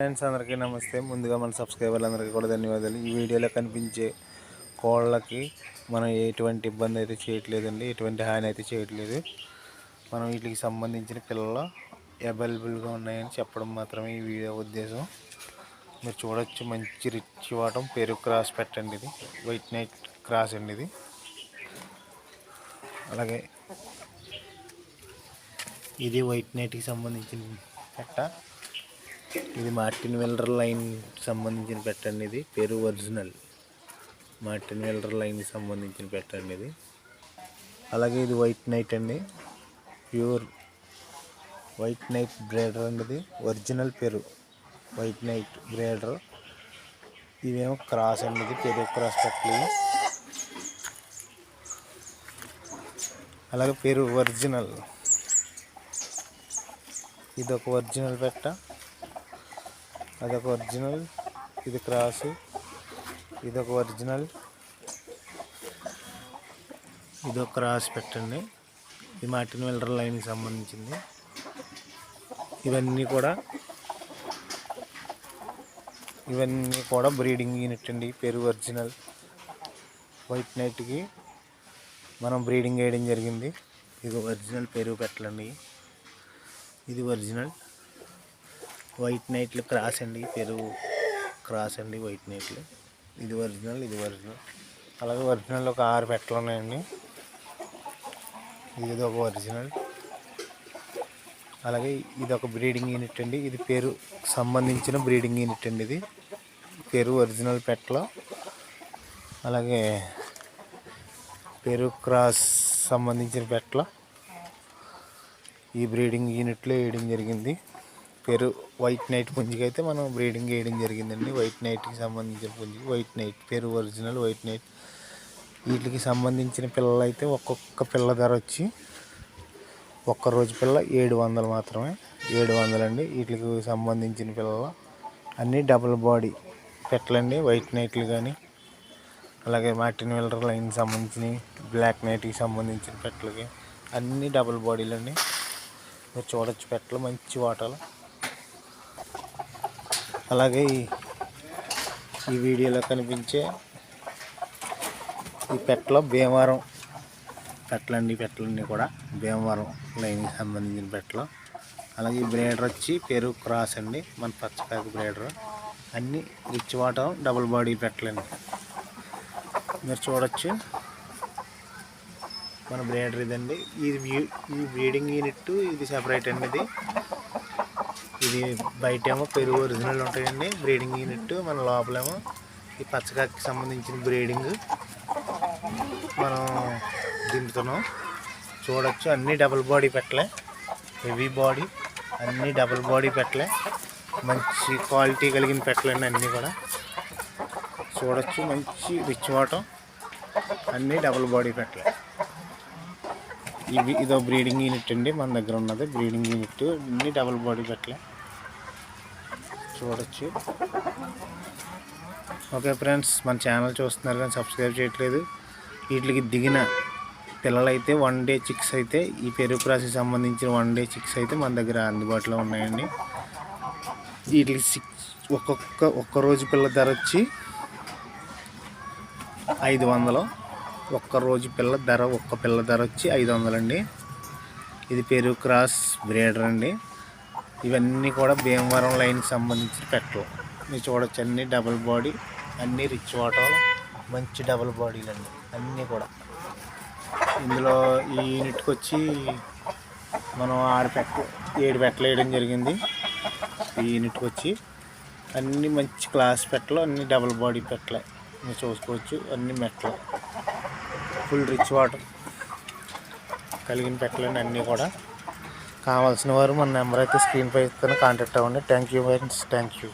Friends అందరికీ నమస్తే. ముందుగా మన సబ్స్క్రైబర్లందరికీ కూడా ధన్యవాదాలు. ఈ వీడియోలో కనిపించే కోళ్ళకి మనం ఎటువంటి ఇబ్బంది అయితే చేయట్లేదండి. ఎటువంటి హాని అయితే చేయట్లేదు. మనం వీటికి సంబంధించిన పిల్లలు అవైలబుల్గా ఉన్నాయని చెప్పడం మాత్రమే ఈ వీడియో ఉద్దేశం. మీరు చూడొచ్చు మంచి రిచ్ వాటం. పేరు క్రాస్ పెట్టండి ఇది. వైట్ నైట్ క్రాస్ అండి ఇది. అలాగే ఇది వైట్ నైట్కి సంబంధించిన పెట్ట. ఇది మార్టిన్ వెల్డర్ లైన్ సంబంధించిన పెట్టండి ఇది. పేరు ఒరిజినల్. మార్టిన్ వెల్డర్ లైన్కి సంబంధించిన పెట్టండి ఇది. అలాగే ఇది వైట్ నైట్ అండి. ప్యూర్ వైట్ నైట్ బ్రేడర్ అండి ఇది. ఒరిజినల్ పేరు వైట్ నైట్ బ్రేడర్. ఇవేమో క్రాస్ అండి ఇది. పెరు క్రాస్ పెట్టలు అలాగే పేరు ఒరిజినల్. ఇది ఒక ఒరిజినల్ పెట్ట. అదొక ఒరిజినల్ ఇది క్రాస్ ఇది ఒక ఒరిజినల్ ఇది ఒక క్రాస్ పెట్టండి. ఇది మార్టిన్ వెల్డర్ లైన్కి సంబంధించింది. ఇవన్నీ కూడా ఇవన్నీ కూడా బ్రీడింగ్ యూనిట్ అండి. పెరుగు ఒరిజినల్. వైట్ నైట్కి మనం బ్రీడింగ్ వేయడం జరిగింది. ఇది ఒరిజినల్ పెరుగు పెట్టలండి. ఇది ఒరిజినల్. వైట్ నైట్లు క్రాస్ అండి పెరుగు క్రాస్ అండి వైట్ నైట్లు ఇది ఒరిజినల్ ఇది ఒరిజినల్ అలాగే ఒరిజినల్ ఒక ఆరు పెట్టలు ఉన్నాయండి. ఇది ఒక ఒరిజినల్ అలాగే ఇది ఒక బ్రీడింగ్ యూనిట్ అండి. ఇది పేరు సంబంధించిన బ్రీడింగ్ యూనిట్ అండి ఇది. పేరు ఒరిజినల్ పెట్టలో. అలాగే పేరు క్రాస్ సంబంధించిన పెట్టలో. ఈ బ్రీడింగ్ యూనిట్లో వేయడం జరిగింది. పేరు వైట్ నైట్ పుంజికి అయితే మనం బ్రీడింగ్ వేయడం జరిగిందండి. వైట్ నైట్కి సంబంధించిన పుంజికి వైట్ నైట్ పేరు ఒరిజినల్ వైట్ నైట్ వీటికి సంబంధించిన పిల్లలు అయితే ఒక్కొక్క పిల్ల ధర వచ్చి ఒక్క రోజు పిల్ల ఏడు వందలు మాత్రమే. ఏడు వందలండి వీటికి సంబంధించిన పిల్లలు అన్నీ డబుల్ బాడీ పెట్టలండి. వైట్ నైట్లు కానీ అలాగే మార్టిన్ వెల్డర్ లైన్ సంబంధించిన బ్లాక్ నైట్కి సంబంధించిన పెట్టలకి అన్నీ డబుల్ బాడీలు అండి మీరు చూడొచ్చు పెట్టలు మంచి వాటలు. అలాగే ఈ వీడియోలో కనిపించే ఈ పెట్టలో భీమవరం పెట్టలండి పెట్టలన్నీ కూడా భీమవరం లైన్కి సంబంధించిన పెట్టలు. అలాగే ఈ బ్రేడర్ వచ్చి పెరుగు క్రాస్ అండి మన పచ్చకాక బ్రేడర్. అన్నీ రిచ్ వాటర్ డబుల్ బాడీ పెట్టలండి. మీరు చూడొచ్చు. మన బ్రేడర్ ఇదండి. ఇది ఈ బ్రీడింగ్ యూనిట్ ఇది సెపరేట్ అండి ఇది. ఇది బయటేమో పెరుగు ఒరిజినల్ ఉంటాయండి. బ్రీడింగ్ యూనిట్ మన లోపలేమో ఈ పచ్చకాకి సంబంధించిన బ్రీడింగ్ మనం దింపుతున్నాం చూడొచ్చు. అన్నీ డబుల్ బాడీ పెట్టలే. హెవీ బాడీ అన్నీ డబుల్ బాడీ పెట్టలే. మంచి క్వాలిటీ కలిగిన పెట్టలండి అన్నీ కూడా. చూడొచ్చు. మంచి రిచ్ వాటం. అన్నీ డబుల్ బాడీ పెట్టలే. ఇవి ఇదో బ్రీడింగ్ యూనిట్ అండి. మన దగ్గర ఉన్నది బ్రీడింగ్ యూనిట్. అన్నీ డబుల్ బాడీ పెట్టలే. చూడొచ్చు. ఓకే ఫ్రెండ్స్ మన ఛానల్ చూస్తున్నారు కానీ సబ్స్క్రైబ్ చేయట్లేదు. వీటికి దిగిన పిల్లలైతే వన్ డే చిక్స్ అయితే ఈ పెరుగు ప్రాసెస్ సంబంధించిన వన్ డే చిక్స్ అయితే మన దగ్గర అందుబాటులో ఉన్నాయండి. వీటికి సిక్స్ ఒక్కొక్క ఒక్క రోజు పిల్ల ధర వచ్చి ఐదు వందలు. ఒక్క రోజు పిల్ల ధర ఒక్క పిల్ల ధర వచ్చి ఐదు వందలండి. ఇది పెరుగు క్రాస్ బ్రేడర్ అండి. ఇవన్నీ కూడా భీమవరం లైన్కి సంబంధించిన పెట్టలు మీరు చూడొచ్చు అన్ని డబుల్ బాడీ అన్నీ రిచ్ వాటర్ మంచి డబుల్ బాడీలు అండి. అన్నీ కూడా. ఇందులో ఈ యూనిట్కి వచ్చి మనం ఆరు పెట్ట ఏడు పెట్టలు వేయడం జరిగింది. ఈ యూనిట్కి వచ్చి అన్ని మంచి క్లాస్ పెట్టలు అన్ని డబుల్ బాడీ పెట్టలే. మీరు చూసుకోవచ్చు అన్ని మెట్లు. ఫుల్ రిచ్ వాటర్ కలిగిన పెట్టలండి అన్నీ కూడా. కావాల్సిన వారు మన నెంబర్ అయితే స్క్రీన్ పై ఇస్తాను కాంటాక్ట్ అవ్వండి. Thank you friends thank you